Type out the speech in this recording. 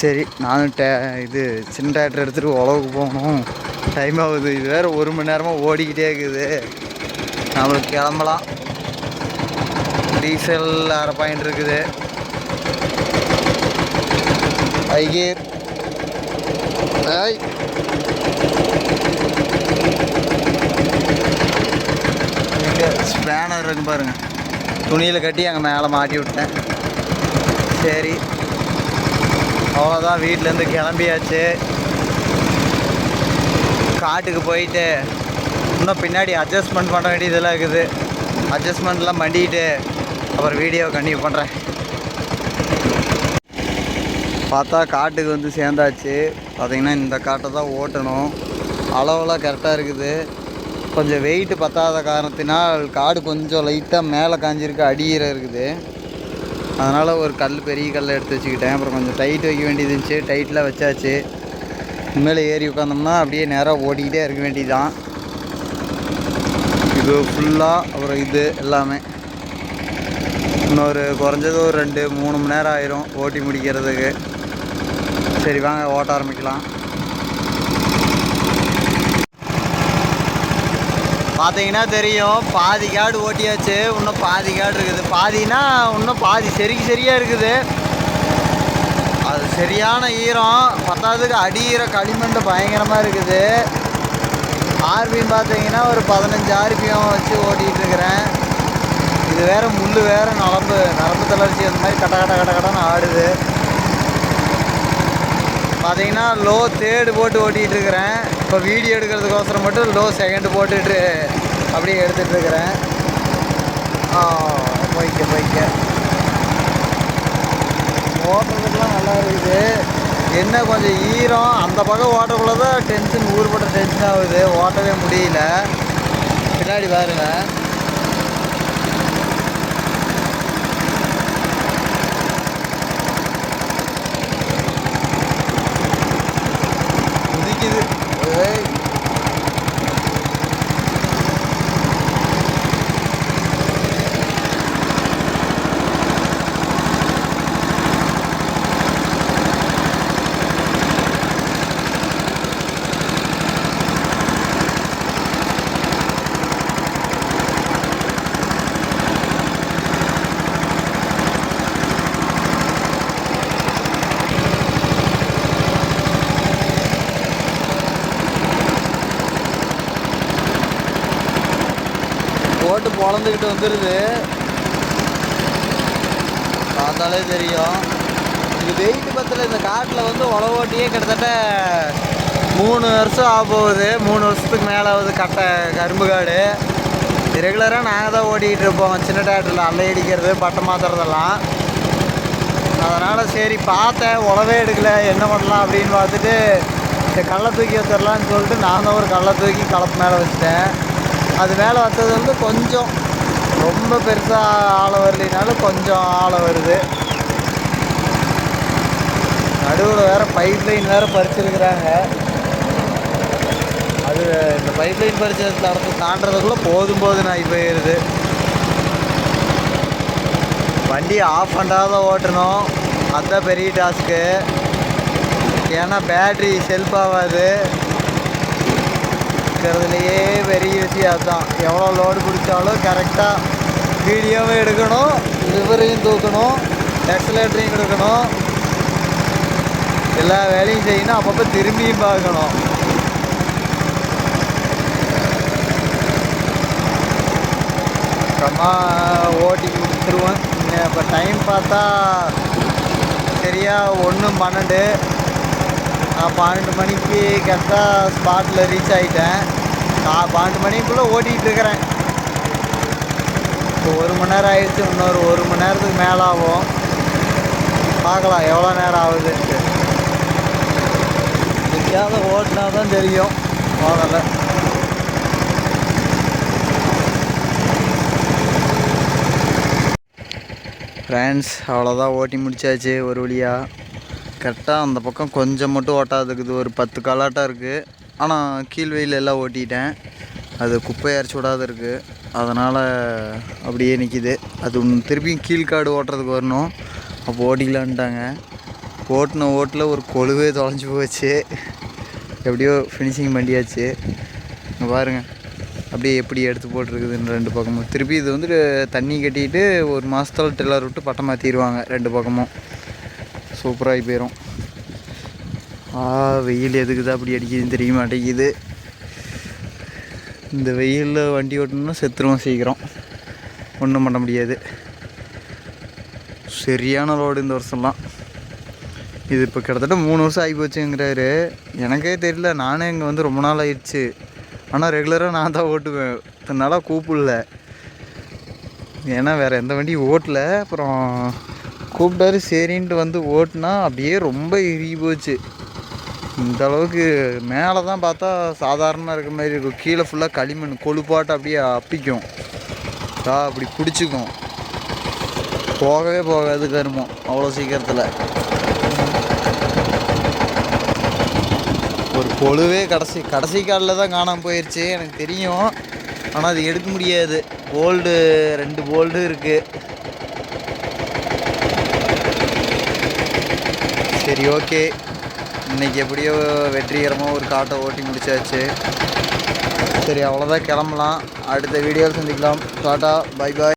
சரி நானும் டே இது சின்ன டேக்டர் எடுத்துகிட்டு உழவுக்கு போகணும். டைம் ஆகுது. இது வேறு ஒரு மணி நேரமாக ஓடிக்கிட்டே இருக்குது. நம்மளுக்கு கிளம்பலாம். டீசல் அரை பாயிண்ட் இருக்குது. ஐகீர் ஐய் ஸ்பேனர் இருக்கு பாருங்க. துணியில் கட்டி அங்கே மேலே மாட்டி விட்டேன். சரி. அவ்வளோதான் வீட்டிலேருந்து கிளம்பியாச்சு. காட்டுக்கு போயிட்டு இன்னும் பின்னாடி அட்ஜஸ்ட்மெண்ட் பண்ண வேண்டியதெல்லாம் இருக்குது. அட்ஜஸ்ட்மெண்ட்லாம் பண்ணிட்டு அப்புறம் வீடியோ கண்டினியூ பண்ணுறேன் பார்த்தா காட்டுக்கு வந்து சேர்ந்தாச்சு. பார்த்திங்கன்னா இந்த காட்டை தான் ஓட்டணும். அளவெல்லாம் கரெக்டாக இருக்குது. கொஞ்சம் வெயிட்டு பத்தாத காரணத்தினால் காடு கொஞ்சம் லைட்டாக மேலே காஞ்சிருக்கு அடியிற இருக்குது. அதனால் ஒரு கல் பெரிய கல்லை எடுத்து வச்சுக்கிட்டேன். அப்புறம் கொஞ்சம் டைட் வைக்க வேண்டியது இருந்துச்சு. டைட்டில் வச்சாச்சு. மேலே ஏறி உட்காந்தோம்னா அப்படியே நேராக ஓடிக்கிட்டே இருக்க வேண்டியதுதான். இது ஃபுல்லாக அப்புறம் இது எல்லாமே. இன்னொரு குறைஞ்சது ஒரு ரெண்டு மூணு மணி நேரம் ஆயிரும் ஓட்டி முடிக்கிறதுக்கு. சரி வாங்க ஓட்ட ஆரம்பிக்கலாம். பார்த்தீங்கன்னா தெரியும். பாதி காடு ஓட்டியாச்சு. இன்னும் பாதி காடு இருக்குது. பாதினா இன்னும் பாதி சரிக்கு சரியாக இருக்குது. அது சரியான ஈரம். பத்தாவதுக்கு அடி ஈர களிமண் பயங்கரமாக இருக்குது. ஆர்பிஎம் பார்த்தீங்கன்னா ஒரு பதினஞ்சு ஆர்பிஎம் வச்சு ஓட்டிகிட்டு இருக்கிறேன் இது வேற முள் வேற நரம்பு. நரம்பு தளர்ச்சி அந்த மாதிரி கட்ட கட்ட கட்ட கடன்னு ஆடுது. பார்த்தீங்கன்னா லோ தேடு போட்டு ஓட்டிகிட்டு இருக்கிறேன் இப்போ வீடியோ எடுக்கிறதுக்கோசரம் மட்டும் லோ செகண்ட் போட்டுட்டு அப்படியே எடுத்துகிட்டு இருக்கிறேன் ஆ போய்க்க போய்க்க. ஓட்டுறதுக்கெலாம் நல்லா இருக்குது. என்ன கொஞ்சம் ஈரம் அந்த பக்கம் ஓட்டக்குள்ளே தான் டென்ஷன் ஊர்பட்ட டென்ஷன் ஆகுது. ஓட்டவே முடியல. பின்னாடி பாருங்கள் போட்டு பொழந்துக்கிட்டு வந்துடுது பார்த்தாலே தெரியும். இது வெயிட் பத்தில் இந்த காட்டில் வந்து உழவோட்டியே கிட்டத்தட்ட மூணு வருஷம் ஆக போகுது. மூணு வருஷத்துக்கு மேலே ஆகுது கட்டை கரும்பு காடு. ரெகுலராக நாங்கள் தான் ஓடிக்கிட்டு இருப்போம். சின்ன டேட்டரில் அல்லை அடிக்கிறது பட்டம் மாத்துறதெல்லாம். அதனால் சரி பார்த்தேன். உழவே எடுக்கல. என்ன பண்ணலாம் அப்படின்னு பார்த்துட்டு இந்த கல்லை தூக்கி வச்சிடலான்னு சொல்லிட்டு நான் தான் ஒரு கல்லை தூக்கி கலப்பு மேலே வச்சிட்டேன். அது மேலே வந்தது வந்து கொஞ்சம் ரொம்ப பெருசாக ஆழம் வரலினாலும் கொஞ்சம் ஆழம் வருது. நடுவில் வேறு பைப் லைன் வேறு பறிச்சிருக்கிறாங்க. அது இந்த பைப் லைன் பறிச்சது தடத்தை தாண்டதுக்குள்ளே போதும் போதும் ஆகி போயிடுது வண்டி ஆஃப் பண்ணாத ஓட்டணும். அதுதான் பெரிய டாஸ்க்கு ஏன்னா பேட்ரி செல்ஃப் ஆகாது. இருக்கிறதுலையே பெரிய விஷயம் அதுதான். எவ்வளோ லோடு பிடிச்சாலும் கரெக்டாக வீடியோவும் எடுக்கணும் லிவரையும் தூக்கணும் எக்ஸலேட்டரையும் கொடுக்கணும். எல்லா வேலையும் செய்யணும் அப்பப்போ திரும்பியும் பார்க்கணும். அப்புறமா ஓட்டி கொடுத்துருவேன். இப்போ டைம் பார்த்தா சரியாக ஒன்று பன்னெண்டு. நான் பன்னெண்டு மணிக்கு கரெக்டாக ஸ்பாட்டில் ரீச் ஆகிட்டேன் நான் பன்னெண்டு மணிக்குள்ளே ஓட்டிகிட்டு இருக்கிறேன். இப்போ ஒரு மணி நேரம் ஆயிடுச்சு இன்னொரு ஒரு மணி நேரத்துக்கு மேலே ஆகும் பார்க்கலாம் எவ்வளோ நேரம் ஆகுதுன்ட்டு எங்கேயாவது ஓட்டினா தான் தெரியும். முதல்ல ஃப்ரெண்ட்ஸ் அவ்வளோதான் ஓட்டி முடிச்சாச்சு ஒரு வழியாக கரெக்டாக அந்த பக்கம் கொஞ்சம் மட்டும் ஓட்டாது இருக்குது ஒரு பத்து காலாட்டம் இருக்குது ஆனால் கீழ்வெயில் எல்லாம் ஓட்டிட்டேன். அது குப்பை அரைச்சி விடாத இருக்குது அதனால் அப்படியே நிற்கிது அது திருப்பியும் கீழ்காடு ஓட்டுறதுக்கு வரணும். அப்போ ஓட்டிக்கலான்ட்டாங்க. ஓட்டின ஓட்டில் ஒரு கொழுவே தொலைஞ்சு போச்சு. எப்படியோ ஃபினிஷிங் பண்ணியாச்சு. இங்கே பாருங்க. அப்படியே எப்படி எடுத்து போட்டிருக்குதுன்னு ரெண்டு பக்கமும். திருப்பி இது வந்து தண்ணி கட்டிட்டு ஒரு மாதத்துல டில்லர் விட்டு பட்டம் மாற்றிடுவாங்க ரெண்டு பக்கமும். சூப்பராகி போயிடும் ஆ வெயில் எதுக்கு தான் அப்படி அடிக்குதுன்னு தெரிய மாட்டேங்குது. இந்த வெயிலில் வண்டி ஓட்டணும்னா செத்துருவோம் சீக்கிரம். ஒன்றும் பண்ண முடியாது. சரியான ரோடு இந்த வருஷம்லாம். இது இப்போ கிட்டத்தட்ட மூணு வருஷம் ஆகி போச்சுங்கிறாரு. எனக்கே தெரியல. நானே இங்கே வந்து ரொம்ப நாள் ஆயிடுச்சு. ஆனால் ரெகுலராக நான் தான் ஓட்டுவேன். இத்தனை நாளாக கூப்பிடல. ஏன்னா வேறு எந்த வண்டியும் ஓட்டல. அப்புறம் கூப்பிட்டாரு சரின்ட்டு வந்து ஓட்டுனா அப்படியே ரொம்ப இறுகி போச்சு. இந்த அளவுக்கு மேலே தான் பார்த்தா சாதாரணமாக இருக்க மாதிரி இருக்கும். கீழே ஃபுல்லாக களிமண் கொழுப்பாட்டு அப்படியே அப்பிக்கும். தா அப்படி பிடிச்சிக்கும். போகவே போகாது கருமம் அவ்வளோ சீக்கிரத்தில். ஒரு கொழுவே கடைசி கடைசி காலில் தான் காணாமல் போயிடுச்சு எனக்கு தெரியும். ஆனால் அது எடுக்க முடியாது. போல்டு ரெண்டு போல்டு இருக்குது சரி ஓகே. இன்னைக்கு எப்படியோ வெற்றிகரமாக ஒரு காட்டை ஓட்டி முடிச்சாச்சு. சரி அவ்வளோதான் கிளம்பலாம். அடுத்த வீடியோவில் சந்திக்கலாம். Tata bye bye